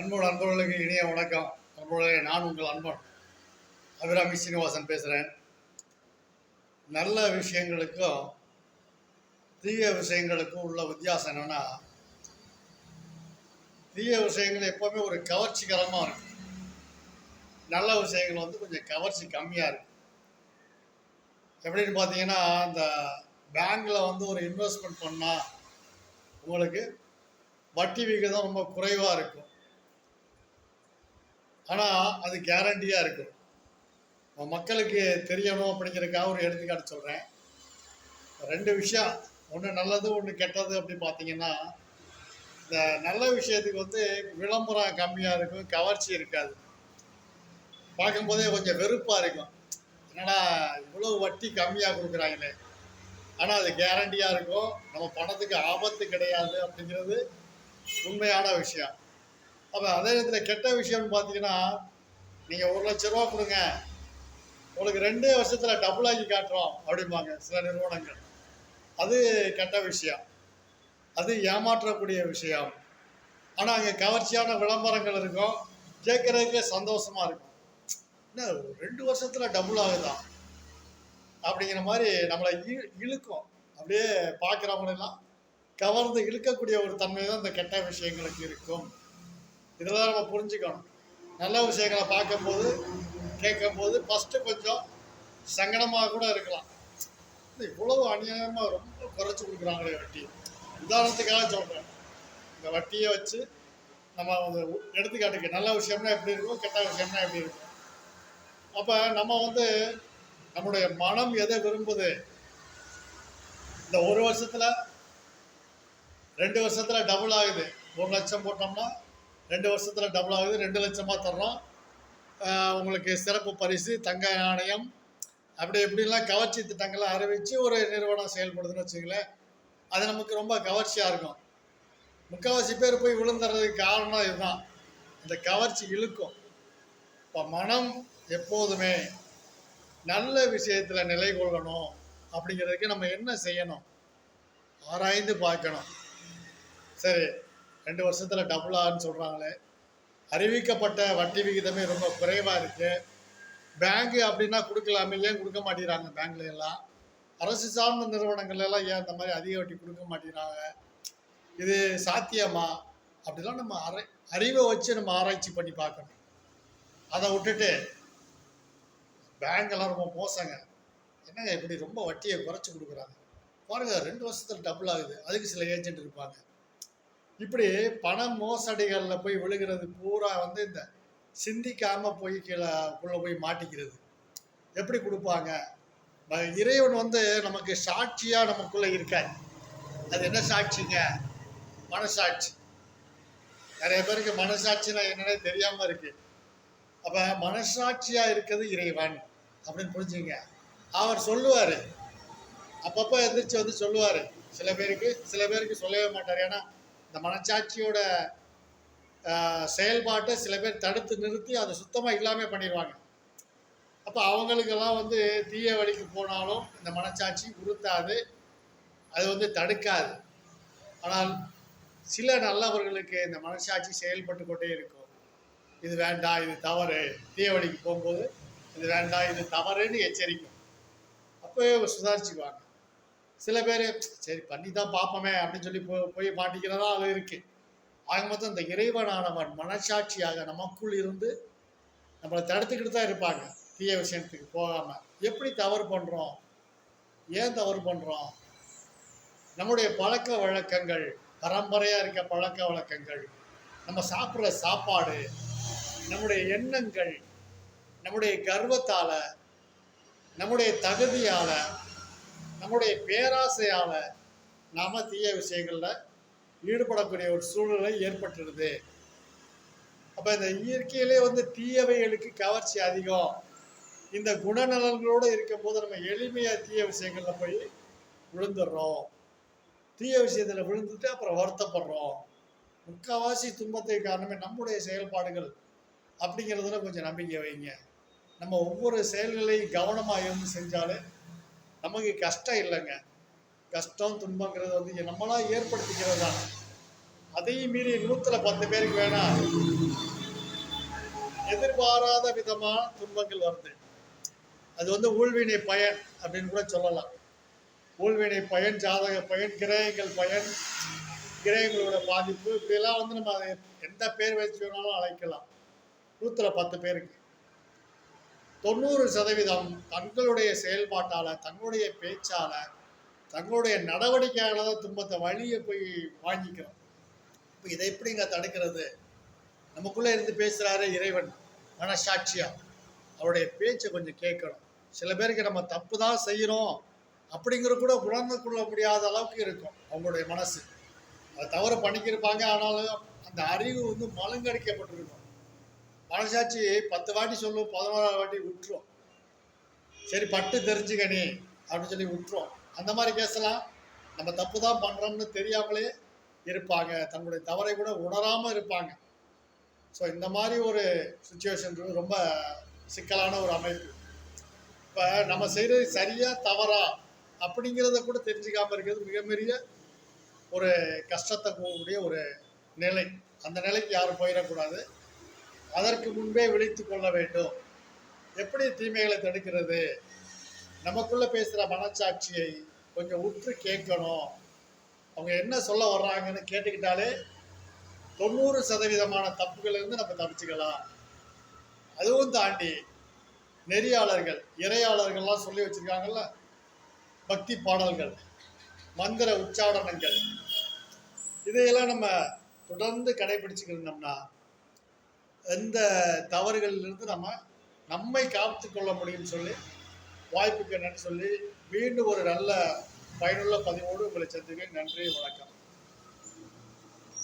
அன்போடு அன்பர்களுக்கு இனிய வணக்கம். அன்போடு நான் உங்கள் அன்பன் அபிராமி சீனிவாசன் பேசுகிறேன் நல்ல விஷயங்களுக்கும் தீய விஷயங்களுக்கும் உள்ள வித்தியாசம் என்னென்னா தீய விஷயங்கள் எப்போவுமே ஒரு கவர்ச்சிகரமாக இருக்கும் நல்ல விஷயங்கள் வந்து கொஞ்சம் கவர்ச்சி கம்மியாக இருக்கும் எப்படின்னு பார்த்தீங்கன்னா இந்த பேங்க்கில் வந்து ஒரு இன்வெஸ்ட்மெண்ட் பண்ணால் உங்களுக்கு வட்டி விகிதம் ரொம்ப குறைவாக இருக்கும். ஆனால் அது கேரண்டியாக இருக்கும். மக்களுக்கு தெரியணும் அப்படிங்கிறதுக்காக ஒரு எடுத்துக்காட்டு சொல்கிறேன் ரெண்டு விஷயம். ஒன்று நல்லது ஒன்று கெட்டது அப்படின்னு பார்த்தீங்கன்னா இந்த நல்ல விஷயத்துக்கு வந்து விளம்பரம் கம்மியாக இருக்கும் கவர்ச்சி இருக்காது. பார்க்கும்போதே கொஞ்சம் வெறுப்பாக இருக்கும். என்னடா இவ்வளோ வட்டி கம்மியாக கொடுக்குறாங்களே. ஆனால் அது கேரண்டியாக இருக்கும். நம்ம பணத்துக்கு ஆபத்து கிடையாது அப்படிங்கிறது உண்மையான விஷயம். அப்போ அதே நேரத்தில் கெட்ட விஷயம்னு பார்த்தீங்கன்னா நீங்கள் ஒரு லட்ச ரூபா கொடுங்க. உங்களுக்கு ரெண்டே வருஷத்தில் டபுள் ஆகி காட்டுறோம் அப்படிம்பாங்க சில நிறுவனங்கள். அது கெட்ட விஷயம். அது ஏமாற்றக்கூடிய விஷயம். ஆனால் அங்கே கவர்ச்சியான விளம்பரங்கள் இருக்கும். கேட்குறதுக்கே சந்தோஷமாக இருக்கும். என்ன ரெண்டு வருஷத்தில் டபுள் ஆகுதான் அப்படிங்கிற மாதிரி நம்மளை இழுக்கும். அப்படியே பார்க்குறவங்களெல்லாம் கவர்ந்து இழுக்கக்கூடிய ஒரு தன்மை தான் இந்த கெட்ட விஷயங்களுக்கு இருக்கும். இதெல்லாம் நம்ம புரிஞ்சுக்கணும். நல்ல விஷயங்களை பார்க்கும்போது கேட்கும்போது ஃபஸ்ட்டு கொஞ்சம் சங்கடமாக கூட இருக்கலாம். இவ்வளவு அநியாயமாக ரொம்ப குறைச்சி கொடுக்குறாங்களே வட்டி உதாரணத்துக்காக சொல்கிறேன் இந்த வட்டியை வச்சு நம்ம வந்து எடுத்துக்காட்டுக்கு நல்ல விஷயம்னா எப்படி இருக்கும் கெட்ட விஷயம்னா எப்படி இருக்கும்? அப்போ நம்ம வந்து நம்முடைய மனம் எதை விரும்புது? இந்த ஒரு வருஷத்தில் ரெண்டு வருஷத்தில் டபுள் ஆகுது. ஒரு லட்சம் போட்டோம்னா ரெண்டு வருஷத்தில் டபுள் ஆகுது. ரெண்டு லட்சமாக தர்றோம். உங்களுக்கு சிறப்பு பரிசு தங்க நாணயம் அப்படி எப்படிலாம் கவர்ச்சி திட்டங்களை அறிவித்து ஒரு நிறுவனம் செயல்படுதுன்னு வச்சுங்களேன் அது நமக்கு ரொம்ப கவர்ச்சியாக இருக்கும். முக்கால்வாசி பேர் போய் விழுந்துறதுக்கு காரணம் இதுதான். இந்த கவர்ச்சி இழுக்கும். இப்போ மனம் எப்போதுமே நல்ல விஷயத்தில் நிலை கொள்ளணும் அப்படிங்கிறதுக்கு நம்ம என்ன செய்யணும்? ஆராய்ந்து பார்க்கணும். சரி. ரெண்டு வருஷத்தில் டபுள் சொல்கிறாங்களே அறிவிக்கப்பட்ட வட்டி விகிதமே ரொம்ப குறைவாக இருக்குது பேங்கு அப்படின்னா கொடுக்கலாமே ஏன் கொடுக்க மாட்டேங்கிறாங்க பேங்க்ல எல்லாம். அரசு சார்ந்த நிறுவனங்கள் எல்லாம் ஏன் இந்த மாதிரி அதிக வட்டி கொடுக்க மாட்டேங்கிறாங்க? இது சாத்தியமா? அப்படிலாம் நம்ம அரை அறிவை வச்சு நம்ம ஆராய்ச்சி பண்ணி பார்க்கணும். அதை விட்டுட்டு பேங்க்கெல்லாம் ரொம்ப மோசங்க. என்னங்க இப்படி ரொம்ப வட்டியை குறைச்சி கொடுக்குறாங்க? பாருங்கள் ரெண்டு வருஷத்தில் டபுள் ஆகுது. அதுக்கு சில ஏஜென்ட் இருப்பாங்க. இப்படி பண மோசடிகளில் போய் விழுகிறது பூரா வந்து இந்த சிந்திக்காம போய் கீழே உள்ள போய் மாட்டிக்கிறது. எப்படி கொடுப்பாங்க? இறைவன் வந்து நமக்கு சாட்சியா நமக்குள்ள இருக்கார். அது என்ன சாட்சிங்க? மனசாட்சி. நிறைய பேருக்கு மனசாட்சினா என்னன்னே தெரியாம இருக்கு. அப்ப மனசாட்சியா இருக்கிறது இறைவன் அப்படின்னு புரிஞ்சுங்க. அவர் சொல்லுவாரு. அப்பப்போ எந்திரிச்சு வந்து சொல்லுவாரு. சில பேருக்கு சில பேருக்கு சொல்லவே மாட்டார். ஏன்னா இந்த மனச்சாட்சியோட செயல்பாட்டை சில பேர் தடுத்து நிறுத்தி அதை சுத்தமாக இல்லாமல் பண்ணிடுவாங்க அப்போ அவங்களுக்கெல்லாம் வந்து தீய வழிக்கு போனாலும் இந்த மனச்சாட்சி உறுத்தாது அது வந்து தடுக்காது. ஆனால் சில நல்லவர்களுக்கு இந்த மனசாட்சி செயல்பட்டு கொண்டே இருக்கும். இது வேண்டாம் இது தவறு. தீய வழிக்கு போகும்போது இது வேண்டாம் இது தவறுன்னு எச்சரிக்கும். அப்போவே சுதாரிச்சுக்குவாங்க. சில பேர் சரி பண்ணி தான் பார்ப்போமே அப்படின்னு சொல்லி போய் போய் மாட்டிக்கிறதா அது இருக்கு. ஆக மொத்தம் இந்த இறைவனானவன் மனசாட்சியாக நமக்குள் இருந்து நம்மளை தடுத்துக்கிட்டு தான் இருப்பாங்க. தீய விஷயத்துக்கு போகாம. எப்படி தவறு பண்றோம்? ஏன் தவறு பண்றோம்? நம்முடைய பழக்க வழக்கங்கள் பரம்பரையா இருக்க பழக்க வழக்கங்கள் நம்ம சாப்பிட்ற சாப்பாடு நம்முடைய எண்ணங்கள் நம்முடைய கர்வத்தால நம்முடைய தகுதியால நம்முடைய பேராசையால் நாம் தீய விஷயங்களில் ஈடுபடக்கூடிய ஒரு சூழ்நிலை ஏற்பட்டுடுது. அப்போ இந்த இயற்கையிலே வந்து தீயவைகளுக்கு கவர்ச்சி அதிகம். இந்த குணநலன்களோடு இருக்கும்போது நம்ம எளிமையாக தீய விஷயங்களில் போய் விழுந்துடுறோம். தீய விஷயத்தில் விழுந்துட்டு அப்புறம் வருத்தப்படுறோம். முக்கால்வாசி துன்பத்தை காரணமே நம்முடைய செயல்பாடுகள் அப்படிங்கிறதுல கொஞ்சம் நம்பிக்கை வைங்க. நம்ம ஒவ்வொரு செயல்களையும் கவனமாக இருந்து செஞ்சாலே நமக்கு கஷ்டம் இல்லைங்க. கஷ்டம் துன்பங்கிறது வந்து நம்மளா ஏற்படுத்திக்கிறது தான் அதையும் மீறி நூற்றுல பத்து பேருக்கு வேணா எதிர்பாராத விதமான துன்பங்கள் வருது. அது வந்து ஊழ்வினை பயன் அப்படின்னு கூட சொல்லலாம். ஊழ்வினை பயன் ஜாதக பயன் கிரகங்கள் பயன் கிரகங்களோட பாதிப்பு இப்படியெல்லாம் வந்து நம்ம அதை எந்த பேர் வச்சு வேணாலும் அழைக்கலாம். நூற்றுல பத்து பேருக்கு. தொண்ணூறு சதவீதம் தங்களுடைய செயல்பாட்டால் தங்களுடைய பேச்சால் தங்களுடைய நடவடிக்கையால் தான் துன்பத்தை வழியை போய் வாங்கிக்கிறோம். இப்போ இதை எப்படிங்க தடுக்கிறது? நமக்குள்ளே இருந்து பேசுகிறாரு இறைவன் மனசாட்சியாக அவருடைய பேச்சை கொஞ்சம் கேட்கணும். சில பேருக்கு நம்ம தப்பு தான் செய்கிறோம் அப்படிங்கிற கூட உணர்ந்து கொள்ள முடியாத அளவுக்கு இருக்கும் அவங்களுடைய மனசு. அதை தவறு பண்ணிக்கிருப்பாங்க ஆனாலும் அந்த அறிவு வந்து மலங்கடிக்கப்பட்டிருக்கும் மனசாட்சி பத்து வாட்டி சொல்லும் பதினோராவது வாட்டி விட்டுரும். சரி பட்டு தெரிஞ்சுக்கணி அப்படின்னு சொல்லி விட்டுரும். அந்த மாதிரி கேஸ்லாம் நம்ம தப்பு தான் பண்ணுறோம்னு தெரியாமலே இருப்பாங்க. தன்னுடைய தவறை கூட உணராமல் இருப்பாங்க. ஸோ இந்த மாதிரி ஒரு சுச்சுவேஷன் ரொம்ப சிக்கலான ஒரு அமைப்பு. இப்போ நம்ம செய்கிறது சரியா தவறா அப்படிங்கிறத கூட தெரிஞ்சுக்காமல் இருக்கிறது மிகப்பெரிய ஒரு கஷ்டத்தை போகக்கூடிய ஒரு நிலை. அந்த நிலைக்கு யாரும் போயிடக்கூடாது. அதற்கு முன்பே விழித்து கொள்ள வேண்டும். எப்படி தீமைகளை தடுக்கிறது? நமக்குள்ள பேசுகிற மனச்சாட்சியை கொஞ்சம் உற்று கேட்கணும். அவங்க என்ன சொல்ல வர்றாங்கன்னு கேட்டுக்கிட்டாலே தொண்ணூறு சதவீதமான தப்புகள்லேருந்து நம்ம தப்பிச்சுக்கலாம். அதுவும் தாண்டி நெறியாளர்கள் இறையாளர்கள்லாம் சொல்லி வச்சுருக்காங்கல்ல? பக்தி பாடல்கள் மந்திர உச்சாடனங்கள் இதையெல்லாம் நம்ம தொடர்ந்து கடைபிடிச்சுக்கிட்டோம்னா எந்த தவறுகளிலிருந்து நம்ம நம்மை காத்து கொள்ள முடியும்னு சொல்லி வாய்ப்புக்கு நன்றி சொல்லி மீண்டும் ஒரு நல்ல பயனுள்ள பதிவோடு உங்களை சந்திக்கிறேன். நன்றி வணக்கம்.